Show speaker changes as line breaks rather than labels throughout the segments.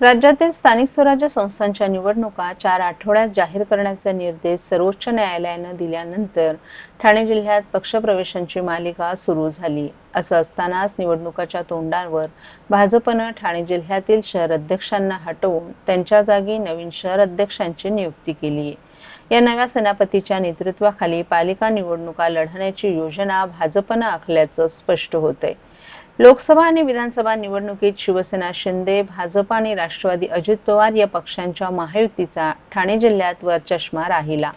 राज्यातील स्थानिक स्वराज्य संस्थांच्या निवडणुका चार आठवड्यात जाहीर करण्याचे निर्देश सर्वोच्च न्यायालयानं दिल्यानंतर ठाणे जिल्ह्यात पक्षप्रवेशांची मालिका सुरू झाली. असं असतानाच निवडणुकाच्या तोंडावर भाजपनं ठाणे जिल्ह्यातील शहर अध्यक्षांना हटवून त्यांच्या जागी नवीन शहर अध्यक्षांची नियुक्ती केली. या नव्या सेनापतीच्या नेतृत्वाखाली पालिका निवडणुका लढण्याची योजना भाजपनं आखल्याचं स्पष्ट होतंय. लोकसभा आणि विधानसभा निवडणुकीत शिवसेना शिंदे भाजप आणि राष्ट्रवादी अजित पवार या पक्षांच्या महायुतीचा ठाणे जिल्ह्यात वरचष्मा राहिला.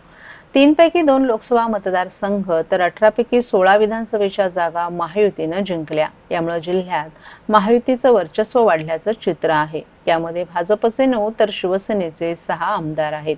तीनपैकी दोन लोकसभा मतदारसंघ तर अठरापैकी सोळा विधानसभेच्या जागा महायुतीनं जिंकल्या. यामुळे जिल्ह्यात महायुतीचं वर्चस्व वाढल्याचं चित्र आहे. यामध्ये भाजपचे नऊ तर शिवसेनेचे सहा आमदार आहेत.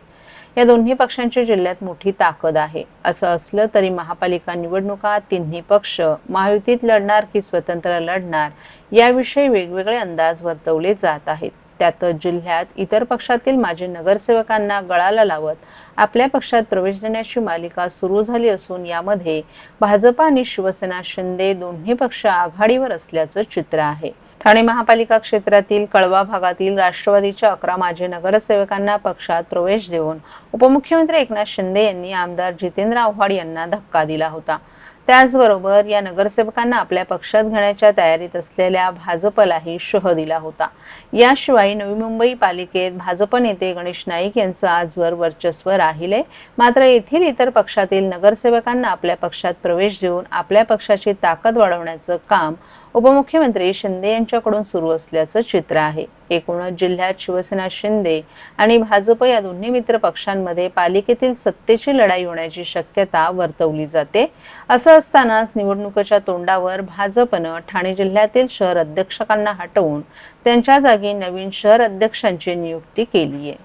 या दोन्ही पक्षांची जिल्ह्यात मोठी ताकद आहे. असं असलं तरी महापालिका निवडणुका तिन्ही पक्ष महायुतीत लढणार की स्वतंत्र लढणार याविषयी वेगवेगळे अंदाज वर्तवले जात आहेत. त्यातच जिल्ह्यात इतर पक्षातील माजी नगरसेवकांना गळाला लावत आपल्या पक्षात प्रवेश देण्याची मालिका सुरू झाली असून यामध्ये भाजप आणि शिवसेना शिंदे दोन्ही पक्ष आघाडीवर असल्याचं चित्र आहे. ठाणे महापालिका क्षेत्रातील कळवा भागातील राष्ट्रवादीच्या अकरा माजी नगरसेवकांना पक्षात प्रवेश देऊन उपमुख्यमंत्री एकनाथ शिंदे यांनी आमदार जितेंद्र आव्हाड यांना धक्का दिला होता. त्याचबरोबर या नगरसेवकांना आपल्या पक्षात घेण्याच्या तयारीत असलेल्या भाजपलाही शह दिला होता. याशिवाय नवी मुंबई पालिकेत भाजप नेते गणेश नाईक यांचं आजवर वर्चस्व राहिले. मात्र येथील इतर पक्षातील नगरसेवकांना आपल्या पक्षात प्रवेश देऊन आपल्या पक्षाची ताकद वाढवण्याचं काम उपमुख्यमंत्री शिंदे यांच्याकडून सुरू असल्याचं चित्र आहे. एकूणच जिल्ह्यात शिवसेना शिंदे आणि भाजप या दोन्ही मित्र पक्षांमध्ये पालिकेतील सत्तेची लढाई होण्याची शक्यता वर्तवली जाते असं असं असतानाच निवडणुकीच्या तोंडावर भाजपनं ठाणे जिल्ह्यातील शहर अध्यक्षकांना हटवून त्यांच्या जागी नवीन शहर अध्यक्षांची नियुक्ती केली आहे